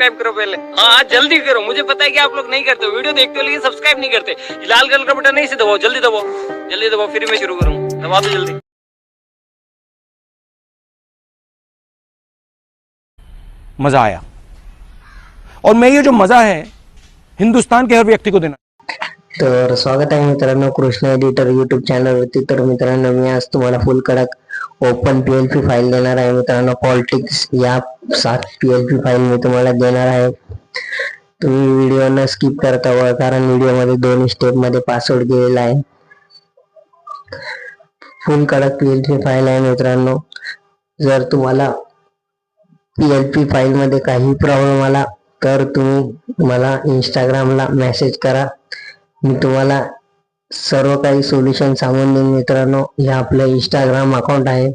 Subscribe करो पहले। हाँ हाँ, जल्दी करो। मुझे पता है कि आप लोग नहीं करते वीडियो देखते हो लेकिन सब्सक्राइब नहीं करते। लाल कलर का बटन नहीं से दबाओ जल्दी दबाओ। जल्दी दबाओ फिर मैं शुरू करूँ। दबा दो जल्दी। मज़ा आया। और मैं ये जो मज़ा है हिंदुस्तान के हर व्यक्ति को देना। तर स्वागत आहे मित्रांनो कृष्ण एडिटर युट्यूब चॅनलवरती तर मित्रांनो मी आज तुम्हाला फुल कडक open P L P file देणार आहे मित्रांनो. पॉलिटिक्स या सात पी पी फाईल मी तुम्हाला देणार आहे. तुम्ही व्हिडिओ न स्किप करता व कारण व्हिडिओमध्ये दोन स्टेपमध्ये पासवर्ड दिलेला आहे. फुल कडक पी फाईल आहे मित्रांनो. जर तुम्हाला पी पी फाईल मध्ये काही प्रॉब्लेम आला तर तुम्ही मला इंस्टाग्रामला मेसेज करा. मी तुम्हाला सर्व काही सोल्युशन सांगून देईन मित्रांनो. हे आपलं इंस्टाग्राम अकाउंट आहे.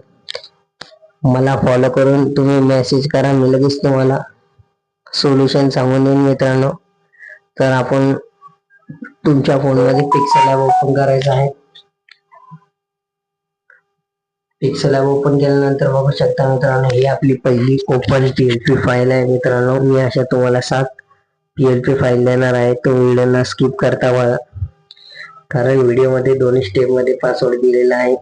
मला फॉलो करून तुम्ही मेसेज करा मी लगेच तुम्हाला सोल्युशन सांगून देईन मित्रांनो. तर आपण तुमच्या फोनमध्ये पिक्सल ॲप ओपन करायचं आहे. पिक्सल ॲप ओपन केल्यानंतर बघू शकता मित्रांनो ही आपली पहिली open P L P file आहे मित्रांनो. मी अशा तुम्हाला सात पी एल पी फाईल देणार आहे. तो व्हिडिओ स्किप करता बघा. कारण व्हिडिओमध्ये दोन्ही स्टेपमध्ये पासवर्ड दिलेला आहे.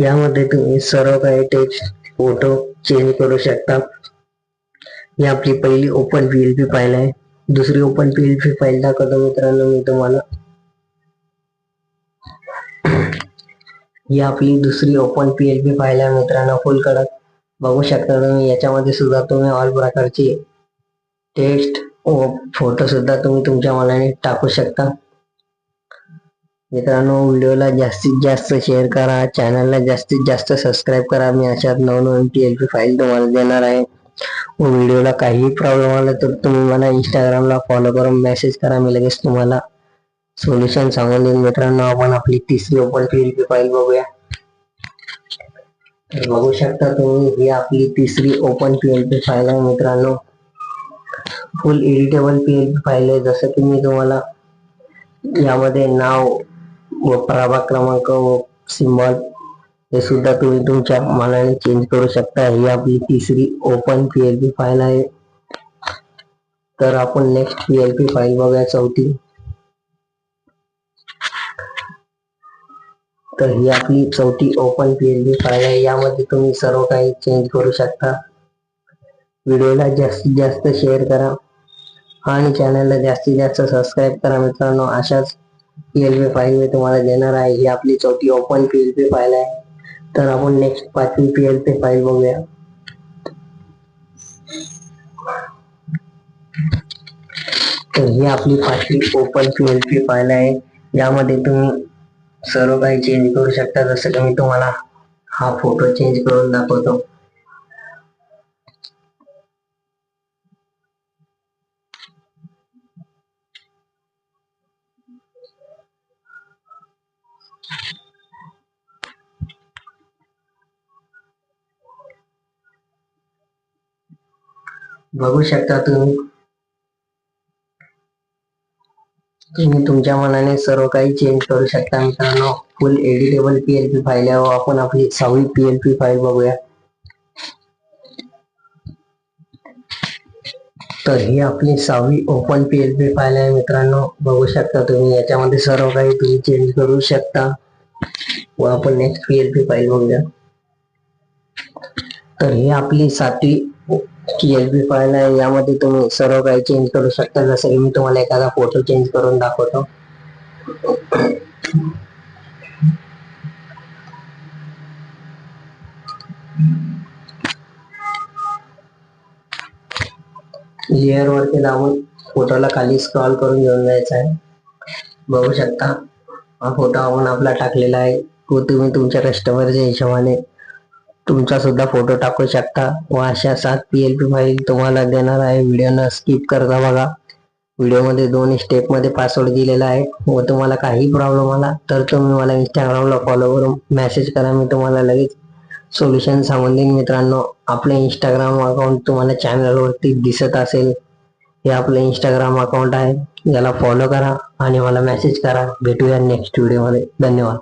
यामध्ये तुम्ही सर्व काही टेक्स्ट फोटो चेंज करू शकता. ही आपली पहिली open P L P file आहे. दुसरी open P L P file दाखवतो मित्रांनो मी तुम्हाला. ही आपली दुसरी open P L P file आहे मित्रांनो फुल कडक. बघू शकता तुम्ही याच्यामध्ये सुद्धा तुम्ही ऑल प्रकारचे टेक्स्ट व फोटो सुद्धा तुम्ही तुमच्या मनाने टाकू शकता. मित्रांनो व्हिडिओला जास्तीत जास्त शेअर करा चॅनलला जास्तीत जास्त सबस्क्राईब करा. मी अशात नवनवीन पी एल पी फाईल तुम्हाला देणार आहे. व व्हिडिओला काहीही प्रॉब्लेम आला तर तुम्ही मला इंस्टाग्रामला फॉलो करून मेसेज करा. मी लगेच तुम्हाला सोल्युशन सांगून देईन. मित्रांनो आपण आपली तिसरी open P L P file बघूया. बघू शकता तुम्ही ही आपली तिसरी open P L P file आहे मित्रांनो. Full editable P L P file आहे. जसं की मी तुम्हाला यामध्ये नाव व प्रभाग क्रमांक व सिम्बॉल हे सुद्धा तुम्ही तुमच्या मनाने चेंज करू शकता. ही आपली तिसरी open P L P file आहे. तर आपण next P L P file बघूया चौथी. तर ही आपली चौथी open P L P file आहे. यामध्ये तुम्ही सर्व काही चेंज करू शकता. व्हिडिओला जास्तीत जास्त शेअर करा आणि चॅनलला जास्तीत जास्त सबस्क्राईब करा मित्रांनो. अशाच पी एल मी तुम्हाला देणार आहे. ही आपली चौथी open P L P file आहे. तर आपण नेक्स्ट पाचवी पी एल पी फाईल बघूया. तर ही आपली पाचवी open P L P file आहे. यामध्ये तुम्ही सर्व काही चेंज करू शकता. जसं की मी तुम्हाला हा फोटो चेंज करून दाखवतो. बघू शकता तुम्ही. तुम्ही तुमच्या मनाने सर्व काही चेंज करू शकता मित्रांनो. फुल एडिटेबल पीएलपी फाईल आहे. व आपण आपली सहावी पीएलपी फाईल बघूया. तर ही आपली सहावी ओपन पीएलपी फाईल आहे मित्रांनो. बघू शकता तुम्ही याच्यामध्ये सर्व काही तुम्ही चेंज करू शकता. व आपण नेक्स्ट पीएलपी फाईल बघूया. तर ही आपली सातवी पी फाईल आहे यामध्ये तुम्ही सर्व काही चेंज करू शकता. जसं की मी तुम्हाला एखादा फोटो चेंज करून दाखवतो. लेअर वरती दाबून फोटोला खाली स्क्रॉल करून घेऊन जायचं आहे. बघू शकता. हा फोटो आपण आपला टाकलेला आहे. तो तुम्ही तुमच्या कस्टमरच्या हिशोबाने तुमचा सुद्धा फोटो टाकू शकता. व अशा सात पी एल पी फाईल तुम्हाला देणार आहे. व्हिडिओ न स्किप करता बघा. व्हिडिओमध्ये दोन स्टेपमध्ये पासवर्ड दिलेला आहे. व तुम्हाला काही प्रॉब्लेम आला तर तुम्ही मला इंस्टाग्रामला फॉलो करून मेसेज करा. मी तुम्हाला लगेच सोल्युशन सांगून देईन. मित्रांनो आपलं इंस्टाग्राम अकाउंट तुम्हाला चॅनलवरती दिसत असेल. हे आपलं इंस्टाग्राम अकाउंट आहे. याला फॉलो करा आणि मला मेसेज करा. भेटूया नेक्स्ट व्हिडिओमध्ये धन्यवाद.